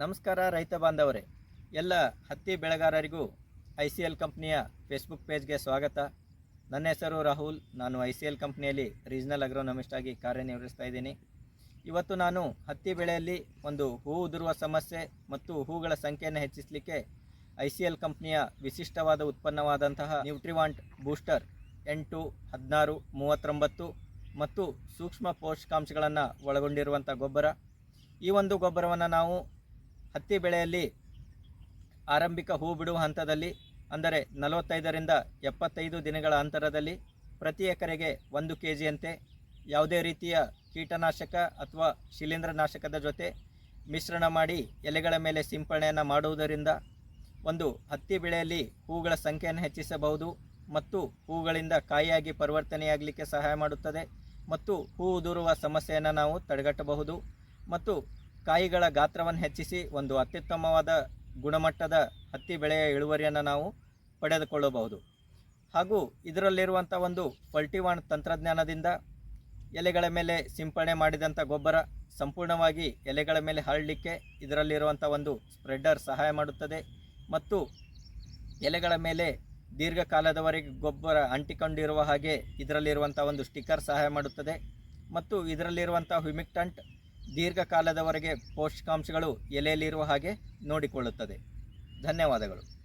ನಮಸ್ಕಾರ ರೈತ ಬಾಂಧವರೇ. ಎಲ್ಲ ಹತ್ತಿ ಬೆಳೆಗಾರರಿಗೂ ಐ ಸಿ ಎಲ್ ಕಂಪ್ನಿಯ ಫೇಸ್ಬುಕ್ ಪೇಜ್ಗೆ ಸ್ವಾಗತ. ನನ್ನ ಹೆಸರು ರಾಹುಲ್. ನಾನು ಐ ಸಿ ಎಲ್ ಕಂಪ್ನಿಯಲ್ಲಿ ರೀಜನಲ್ ಅಗ್ರೋನಮಿಸ್ಟ್ ಆಗಿ ಕಾರ್ಯನಿರ್ವಹಿಸ್ತಾ ಇದ್ದೀನಿ. ಇವತ್ತು ನಾನು ಹತ್ತಿ ಬೆಳೆಯಲ್ಲಿ ಒಂದು ಹೂ ಉದುರುವ ಸಮಸ್ಯೆ ಮತ್ತು ಹೂಗಳ ಸಂಖ್ಯೆಯನ್ನು ಹೆಚ್ಚಿಸಲಿಕ್ಕೆ ಐ ಸಿ ಎಲ್ ಕಂಪ್ನಿಯ ವಿಶಿಷ್ಟವಾದ ಉತ್ಪನ್ನವಾದಂತಹ ನ್ಯೂಟ್ರಿವಾಂಟ್ ಬೂಸ್ಟರ್ ಎಂಟು ಹದಿನಾರು ಮೂವತ್ತೊಂಬತ್ತು ಮತ್ತು ಸೂಕ್ಷ್ಮ ಪೋಷಕಾಂಶಗಳನ್ನು ಒಳಗೊಂಡಿರುವಂಥ ಗೊಬ್ಬರ. ಈ ಒಂದು ಗೊಬ್ಬರವನ್ನು ನಾವು ಹತ್ತಿ ಬೆಳೆಯಲ್ಲಿ ಆರಂಭಿಕ ಹೂ ಬಿಡುವ ಹಂತದಲ್ಲಿ, ಅಂದರೆ ನಲವತ್ತೈದರಿಂದ ಎಪ್ಪತ್ತೈದು ದಿನಗಳ ಅಂತರದಲ್ಲಿ ಪ್ರತಿ ಎಕರೆಗೆ ಒಂದು ಕೆ ಜಿಯಂತೆ ಯಾವುದೇ ರೀತಿಯ ಕೀಟನಾಶಕ ಅಥವಾ ಶಿಲೀಂಧ್ರನಾಶಕದ ಜೊತೆ ಮಿಶ್ರಣ ಮಾಡಿ ಎಲೆಗಳ ಮೇಲೆ ಸಿಂಪರಣೆಯನ್ನು ಮಾಡುವುದರಿಂದ ಒಂದು ಹತ್ತಿ ಬೆಳೆಯಲ್ಲಿ ಹೂಗಳ ಸಂಖ್ಯೆಯನ್ನು ಹೆಚ್ಚಿಸಬಹುದು ಮತ್ತು ಹೂಗಳಿಂದ ಕಾಯಿಯಾಗಿ ಪರಿವರ್ತನೆಯಾಗಲಿಕ್ಕೆ ಸಹಾಯ ಮಾಡುತ್ತದೆ ಮತ್ತು ಹೂ ಉದುರುವ ಸಮಸ್ಯೆಯನ್ನು ನಾವು ತಡೆಗಟ್ಟಬಹುದು ಮತ್ತು ಕಾಯಿಗಳ ಗಾತ್ರವನ್ನು ಹೆಚ್ಚಿಸಿ ಒಂದು ಅತ್ಯುತ್ತಮವಾದ ಗುಣಮಟ್ಟದ ಹತ್ತಿ ಬೆಳೆಯ ಇಳುವರಿಯನ್ನು ನಾವು ಪಡೆದುಕೊಳ್ಳಬಹುದು. ಹಾಗೂ ಇದರಲ್ಲಿರುವಂಥ ಒಂದು ಫಲ್ಟಿವಾಣ್ ತಂತ್ರಜ್ಞಾನದಿಂದ ಎಲೆಗಳ ಮೇಲೆ ಸಿಂಪಡಣೆ ಮಾಡಿದಂಥ ಗೊಬ್ಬರ ಸಂಪೂರ್ಣವಾಗಿ ಎಲೆಗಳ ಮೇಲೆ ಹರಡಲಿಕ್ಕೆ ಇದರಲ್ಲಿರುವಂಥ ಒಂದು ಸ್ಪ್ರೆಡ್ಡರ್ ಸಹಾಯ ಮಾಡುತ್ತದೆ. ಮತ್ತು ಎಲೆಗಳ ಮೇಲೆ ದೀರ್ಘಕಾಲದವರೆಗೆ ಗೊಬ್ಬರ ಅಂಟಿಕೊಂಡಿರುವ ಹಾಗೆ ಇದರಲ್ಲಿರುವಂಥ ಒಂದು ಸ್ಟಿಕ್ಕರ್ ಸಹಾಯ ಮಾಡುತ್ತದೆ. ಮತ್ತು ಇದರಲ್ಲಿರುವಂಥ ಹ್ಯುಮಿಕ್ಟಂಟ್ ದೀರ್ಘಕಾಲದವರೆಗೆ ಪೋಷಕಾಂಶಗಳು ಎಲೆಯಲ್ಲಿರುವ ಹಾಗೆ ನೋಡಿಕೊಳ್ಳುತ್ತದೆ. ಧನ್ಯವಾದಗಳು.